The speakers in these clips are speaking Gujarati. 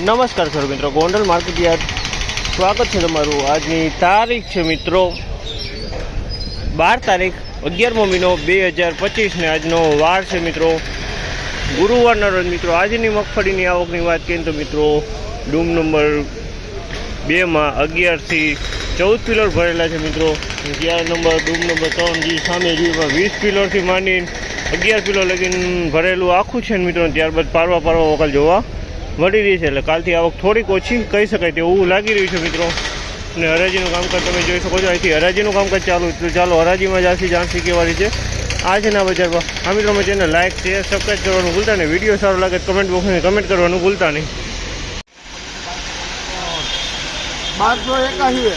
નમસ્કાર સર મિત્રો, ગોંડલ માર્કેટ યાર્ડ. સ્વાગત છે તમારું. આજની તારીખ છે મિત્રો, બાર તારીખ અગિયારમો મહિનો બે હજાર પચીસને આજનો વાર છે મિત્રો. ગુરુવારના રોજ મિત્રો, આજની મગફળીની આવકની વાત કરીએ તો મિત્રો, ડૂમ નંબર બેમાં અગિયારથી ચૌદ પિલર ભરેલા છે મિત્રો. અગિયાર નંબર, ડૂમ નંબર ત્રણ જે સામે જીવમાં વીસ પિલરથી માંડીને અગિયાર કિલો લગીને ભરેલું આખું છે મિત્રો, ત્યારબાદ પારવા પારવા વકલ જોવા મળી રહી છે એટલે કાલથી આવક થોડીક ઓછી કહી શકાય તેવું લાગી રહ્યું છે મિત્રો. અને હરાજીનું કામકાજ તમે જોઈ શકો છો. અહીંથી હરાજીનું કામકાજ ચાલુ. તો ચાલો હરાજીમાં જાસી જાણસી કહેવાની છે. આજના બજારમાં. આ મિત્રો મેં ચેનલ લાઇક શેર સબસ્ક્રાઈબ કરવાનું ભૂલતા નહીં. વીડિયો સારો લાગે કમેન્ટ બોક્સમાં કમેન્ટ કરવાનું ભૂલતા નહીં. બારસો એકાશી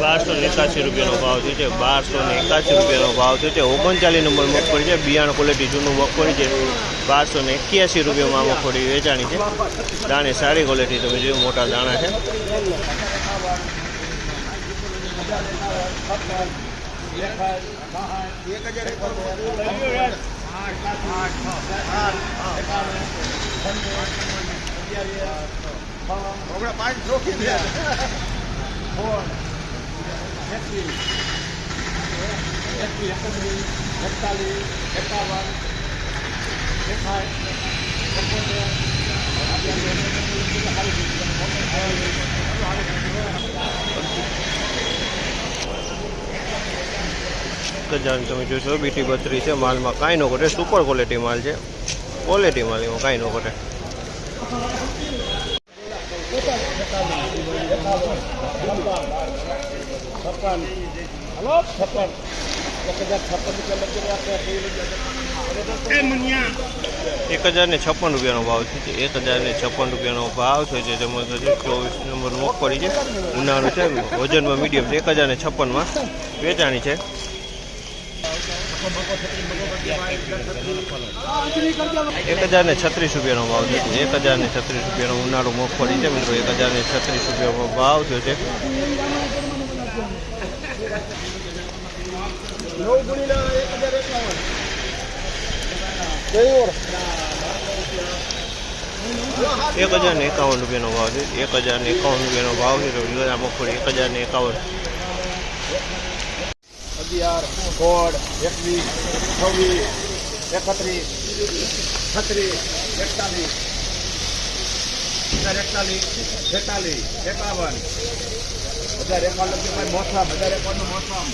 બારસો ને એકાસી રૂપિયાનો ભાવ થયો છે. બારસો ને એકાસી રૂપિયાનો ભાવ થયો છે. ઓગણચાલીસ નંબર મગફળી છે. બિયાણ ક્વોલિટી જૂનું મગફળી છે. બારસો ને એક્યાસી રૂપિયામાં મગફળી વેચાણી છે. દાણે સારી ક્વોલિટી તમે જોયું, મોટા દાણા છે. પાંચ ગજાન તમે જોશો બીટી બત્રી છે માલમાં કાંઈ ન ઘટે સુપર ક્વોલિટી માલ છે. ક્વોલિટી માલ એમાં કાંઈ ન ઘટે. એક હજાર છપ્પન ને છપ્પન રૂપિયાનો ભાવ છે એક હજાર ને છપ્પન રૂપિયાનો ભાવ છે જે તમે ચોવીસ નંબર મગફળી છે. ઉનાળું છે. વજનમાં મીડિયમ છે. એક હજાર ને છપ્પનમાં વેચાણી છે. એક હજાર ને છત્રીસ રૂપિયાનો ભાવ છે. એક હજાર ને છત્રીસ રૂપિયાનો ઉનાળો મગફળી છે મિત્રો. એક હજાર ને છત્રીસ રૂપિયાનો ભાવ થયો છે. એક હજાર ને એકાવન રૂપિયાનો ભાવ છે. એક હજાર ને એકાવન રૂપિયાનો ભાવ છે. મગફળી એક હજાર ને એકાવન. અગિયાર સોળ એકવીસ છવ્વીસ એકત્રીસ છત્રીસ એકતાલીસ હજાર એકતાલીસ છેતાલીસ એકાવન હજાર એકાવન ભાઈ મોસમ હજાર એકાવનનું મોસમ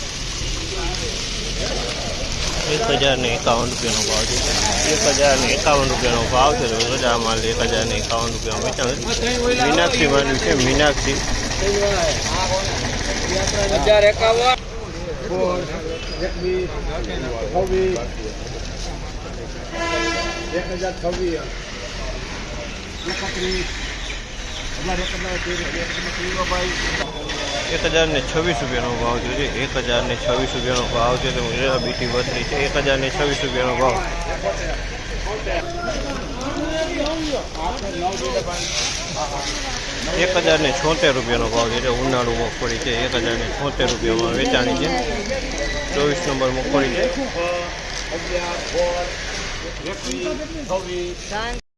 એક હજાર ને એકાવન રૂપિયાનો ભાવ છે એક હજાર ને એકાવન રૂપિયાનો ભાવ છે તો રજા માલ એક હજાર ને એકાવન રૂપિયા વેચાણ મીનાક્ષી માંડવી છે મીનાક્ષી. હજાર એકાવન. સોળ એકવીસ છવ્વીસ એક હજાર છવ્વીસ એકત્રીસ એક હજાર ને છવ્વીસ રૂપિયાનો ભાવ છે. એક હજાર ને છવ્વીસ રૂપિયાનો ભાવ છે. તો બીટી બત્રી છે. એક હજાર ને છવ્વીસ રૂપિયાનો ભાવ. એક હજાર ને છોતેર રૂપિયાનો ભાવ છે જે ઉનાળુ મગફળી છે એક હજાર ને છોતેર રૂપિયામાં વેચાણી છે. ચોવીસ નંબર મગફળી છે.